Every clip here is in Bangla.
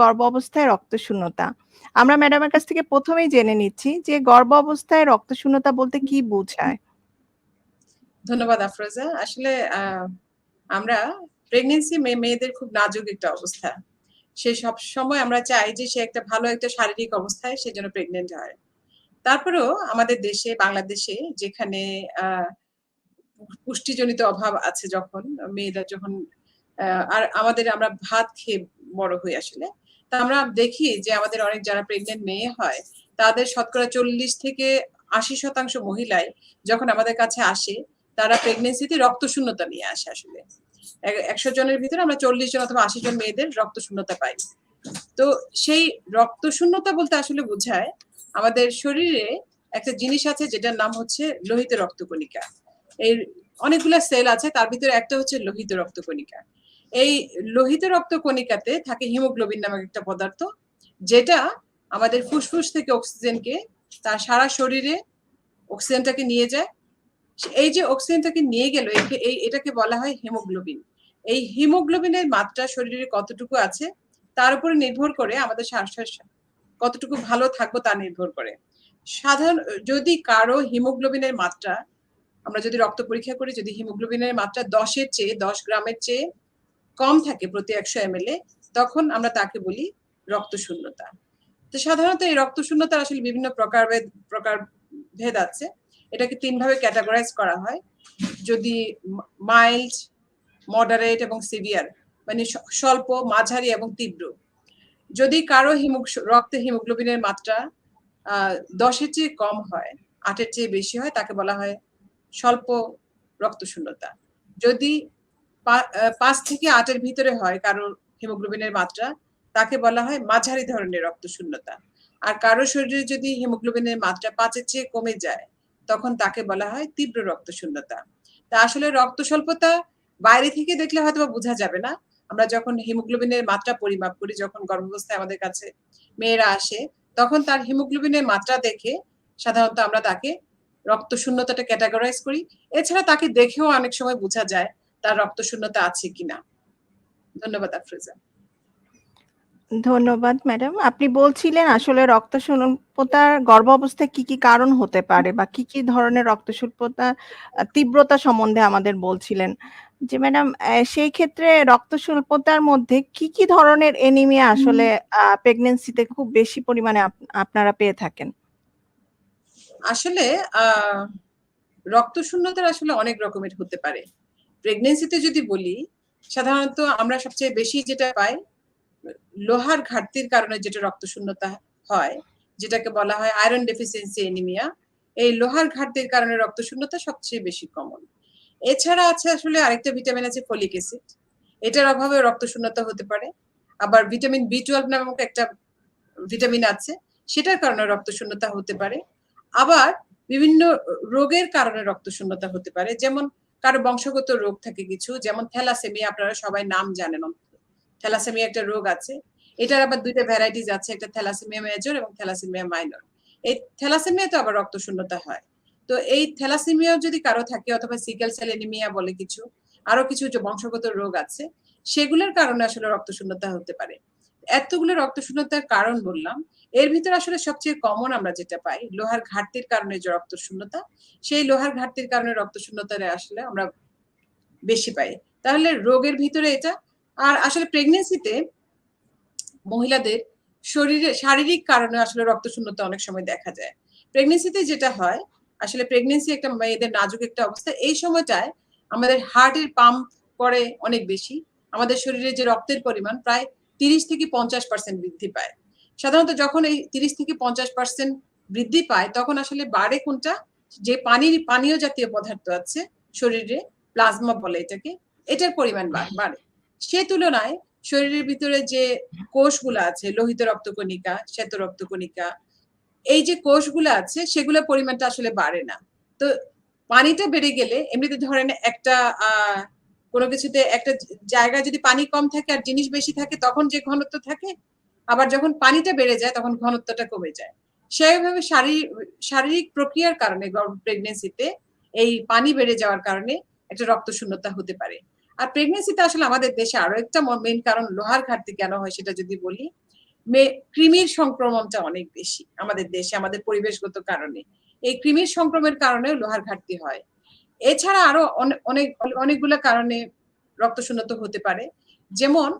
গর্ভ অবস্থায় রক্ত শূন্যতা। আমরা ম্যাডামের কাছ থেকে ১ম এই জেনে নিচ্ছি যে গর্ভ অবস্থায় রক্ত শূন্যতা বলতে কি বোঝায়? ধন্যবাদ আফরোজা। আসলে আমরা প্রেগন্যান্সি মেয়ে মেয়েদের খুব নাজুক একটা অবস্থা। সে সবসময় আমরা চাই যে সে একটা ভালো একটা শারীরিক অবস্থায় সে যেন প্রেগন্যান্ট হয়। তারপরেও আমাদের দেশে, বাংলাদেশে যেখানে পুষ্টিজনিত অভাব আছে যখন, মেয়েরা যখন আর আমাদের আমরা ভাত খেয়ে বড় হই আসলে। তা আমরা দেখি যে আমাদের অনেক যারা প্রেগনেন্ট মেয়ে হয়, তাদের শতকরা ৪০ থেকে ৮০% মহিলাই যখন আমাদের কাছে আসে, তারা প্রেগনেন্সিতে রক্ত শূন্যতা নিয়ে আসে আসলে। একশো জনের ভিতরে আমরা ৪০ জন অথবা ৮০ জন মেয়েদের রক্ত শূন্যতা পাই। তো সেই রক্ত শূন্যতা বলতে আসলে বোঝায় আমাদের শরীরে একটা জিনিস আছে যেটার নাম হচ্ছে লোহিত রক্তকণিকা। এই অনেকগুলা সেল আছে, তার ভিতরে একটা হচ্ছে লোহিত রক্তকণিকা। এই লোহিত রক্ত কণিকাতে থাকে হিমোগ্লোবিন নামক একটা পদার্থ, যেটা আমাদের ফুসফুস থেকে অক্সিজেনকে, তার সারা শরীরে অক্সিজেনটাকে নিয়ে যায়। এই যে অক্সিজেনটাকে নিয়ে গেল এই, এটাকে বলা হয় হিমোগ্লোবিন। এই হিমোগ্লোবিনের মাত্রা শরীরে কতটুকু আছে, তার উপরে নির্ভর করে আমাদের শ্বাস-প্রশ্বাস কতটুকু ভালো থাকব তা নির্ভর করে। সাধারণ, যদি কারও হিমোগ্লোবিনের মাত্রা, আমরা যদি রক্ত পরীক্ষা করি, যদি হিমোগ্লোবিনের মাত্রা দশের চেয়ে 10 গ্রামের চেয়ে কম থাকে প্রতি 100 এমএল এ তখন আমরা তাকে বলি রক্ত শূন্যতা। তো সাধারণত এই রক্ত শূন্যতার আসলে বিভিন্ন প্রকারভেদ প্রকারভেদ আছে। এটাকে ৩ ভাবে ক্যাটেগরাইজ করা হয়। যদি মাইল্ড, মডারেট এবং সিভিয়ার মানে স্বল্প, মাঝারি এবং তীব্র। যদি কারও হিমো রক্তে হিমোগ্লোবিনের মাত্রা ১০ চেয়ে কম হয়, আটের চেয়ে বেশি হয় তাকে বলা হয় স্বল্প রক্ত শূন্যতা। যদি পা ৫ থেকে আটের ভিতরে হয়, কারও হিমোগ্লোবিনের মাত্রা তাকে বলা হয় মাঝারি ধরনের রক্ত শূন্যতা। আর কারও শরীরে যদি হিমোগ্লোবিনের মাত্রা পাঁচের চেয়ে কমে যায়, তখন তাকে বলা হয় তীব্র রক্ত শূন্যতা। তা আসলে রক্ত স্বল্পতা বাইরে থেকে দেখলে হয়তোবা বোঝা যাবে না। আমরা যখন হিমোগ্লোবিনের মাত্রা পরিমাপ করি, যখন গর্ভাবস্থায় আমাদের কাছে মেয়েরা আসে, তখন তার হিমোগ্লোবিনের মাত্রা দেখে সাধারণত আমরা তাকে রক্ত শূন্যতাটা ক্যাটেগরাইজ করি। এছাড়া তাকে দেখেও অনেক সময় বোঝা যায় তার রক্ত শূন্যতা আছে কিনা। ধন্যবাদ আফরোজা। ধন্যবাদ ম্যাডাম। আপনি বলছিলেন আসলে রক্ত স্বল্পতার গর্ভ অবস্থায় কি, কি কারণ হতে পারে বা কি, কি ধরনের রক্ত স্বল্পতা তীব্রতা সম্বন্ধে আমাদের বলছিলেন। যে ম্যাডাম সেই ক্ষেত্রে রক্ত স্বল্পতার মধ্যে কি, কি ধরনের এনিমিয়া আসলে আ প্রেগন্যান্সিতে খুব বেশি পরিমাণে আপ আপনারা পেয়ে থাকেন? আসলে রক্ত শূন্যতার আসলে অনেক রকমের হতে পারে। প্রেগন্যান্সিতে যদি বলি, সাধারণত আমরা সবচেয়ে বেশি যেটা পাই, লোহার ঘাটতির কারণে যেটা রক্ত শূন্যতা হয়, যেটাকে বলা হয় আয়রন ডেফিসিয়েন্সি এনিমিয়া এই লোহার ঘাটতির কারণে রক্ত শূন্যতা সবচেয়ে বেশি কমন। এছাড়া আছে আসলে আরেকটা ভিটামিন আছে ফলিক অ্যাসিড। এটার অভাবে রক্ত শূন্যতা হতে পারে। আবার ভিটামিন B12 নামক একটা ভিটামিন আছে, সেটার কারণে রক্ত শূন্যতা হতে পারে। আবার বিভিন্ন রোগের কারণে রক্ত শূন্যতা হতে পারে। যেমন কারও বংশগত রোগ থাকে কিছু, যেমন থ্যালাসেমিয়া, আপনারা সবাই নাম জানেন থ্যালাসেমিয়া একটা রোগ আছে। এটার আবার ২ টা ভ্যারাইটিস আছে, একটা থ্যালাসেমিয়া মেজর এবং থ্যালাসেমিয়া মাইনর। এই থ্যালাসেমিয়া তো আবার রক্ত শূন্যতা হয়। তো এই থ্যালাসেমিয়া যদি কারও থাকে, অথবা সিকেল সেল অ্যানিমিয়া বলে কিছু, আরও কিছু যে বংশগত রোগ আছে, সেগুলোর কারণে আসলে রক্ত শূন্যতা হতে পারে। এতগুলো রক্ত শূন্যতার কারণ বললাম। এর ভিতরে আসলে সবচেয়ে কমন আমরা যেটা পাই, লোহার ঘাটতির কারণে যে রক্ত শূন্যতা, সেই লোহার ঘাটতির কারণে রক্ত শূন্যতারে আসলে আমরা বেশি পাই। তাহলে রোগের ভিতরে এটা, আর আসলে প্রেগন্যান্সিতে মহিলাদের শরীরে, শারীরিক কারণে আসলে রক্ত শূন্যতা অনেক সময় দেখা যায়। প্রেগনেন্সিতে যেটা হয়, আসলে প্রেগন্যান্সি একটা মেয়েদের নাজুক একটা অবস্থা। এই সময়টায় আমাদের হার্টের পাম্প করে অনেক বেশি। আমাদের শরীরে যে রক্তের পরিমাণ, প্রায় ৩০ থেকে ৫০% বৃদ্ধি পায়। সাধারণত যখন এই ৩০ থেকে ৫০% বৃদ্ধি পায় তখন আসলে বাড়ে কোনটা যে পানির পানীয় জাতীয় পদার্থ আছে শরীরে প্লাজমা বলে এটাকে এটার পরিমাণ বাড়ে। সে তুলনায় শরীরের ভিতরে যে কোষগুলো আছে লোহিত রক্তকণিকা, শ্বেত রক্তকণিকা এই যে কোষগুলো আছে সেগুলোর পরিমাণটা আসলে বাড়ে না। তো পানিটা বেড়ে গেলে এমনিতে ধরেন একটা আ কোন কিছুতে একটা জায়গায় যদি পানি কম থাকে আর জিনিস বেশি থাকে, তখন যে ঘনত্ব থাকে, আবার যখন পানিটা বেড়ে যায়, তখন ঘনত্বটা কমে যায়। সেইভাবে শারী, শারীরিক প্রক্রিয়ার কারণে প্রেগনেন্সিতে এই পানি বেড়ে যাওয়ার কারণে একটা রক্ত শূন্যতা হতে পারে। আর প্রেগন্যান্সিতে আসলে আমাদের দেশে আরও একটা মেইন কারণ লোহার ঘাটতি কেন হয় সেটা যদি বলি কৃমির সংক্রমণটা অনেক বেশি আমাদের দেশে, আমাদের পরিবেশগত কারণে এই কৃমির সংক্রমণের কারণেও লোহার ঘাটতি হয় এছাড়া আরও অনে- অনেক, অনেকগুলো কারণে রক্ত শূন্যতা হতে পারে। যেমন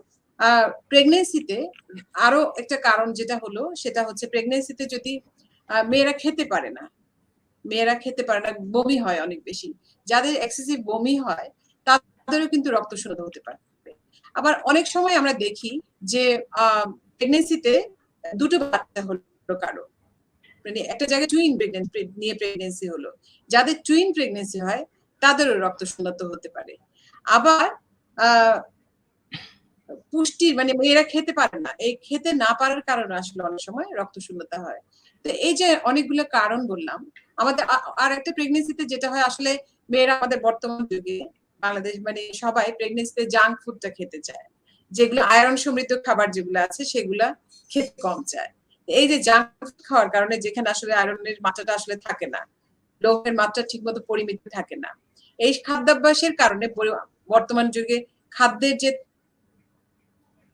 প্রেগনেন্সিতে আরও একটা কারণ যেটা হলো, সেটা হচ্ছে প্রেগনেন্সিতে যদি মেয়েরা খেতে পারে না, মেয়েরা খেতে পারে না, বমি হয় অনেক বেশি। যাদের এক্সেসিভ বমি হয়, তাদেরও কিন্তু রক্ত শূন্যতা হতে পারে। আবার অনেক সময় আমরা দেখি যে প্রেগনেন্সিতে দুটো বাচ্চা হলো কারও। মানে একটা জায়গায় টুইন প্রেগনেন্সি নিয়ে প্রেগনেন্সি হলো। যাদের টুইন প্রেগনেন্সি হয়, তাদেরও রক্ত শূন্যতা হতে পারে। আবার পুষ্টি মানে মেয়েরা খেতে পারে না। এই খেতে না পারার কারণে আসলে অনেক সময় রক্ত শূন্যতা হয়। তো এই যে অনেকগুলো কারণ বললাম, আমাদের আর একটা প্রেগনেন্সিতে যেটা হয়, আসলে মেয়েরা আমাদের বর্তমান যুগে বাংলাদেশ মানে সবাই প্রেগনেন্সিতে জাঙ্ক ফুডটা খেতে চায়। যেগুলো আয়রন সমৃদ্ধ খাবার যেগুলো আছে, সেগুলা খেতে কম চায়। এই যে জাঙ্ক খাওয়ার কারণে যেখানে আসলে আয়রনের মাত্রাটা আসলে থাকে না লোকের মাত্রা ঠিকমতো পরিমিত থাকে না। এই খাদ্যাভ্যাসের কারণে বর্তমান যুগে খাদ্যের যে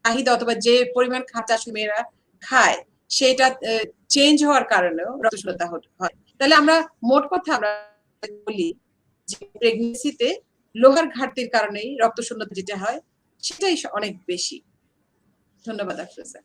চাহিদা অথবা যে পরিমাণ খাঁচা মেয়েরা খায় সেটা চেঞ্জ হওয়ার কারণেও রক্তশূন্যতা হয়। তাহলে আমরা মোট কথা আমরা বলি যে প্রেগনেন্সিতে লোহার ঘাটতির কারণেই রক্তশূন্যতা যেটা হয়, সেটাই অনেক বেশি। ধন্যবাদ আফরোজা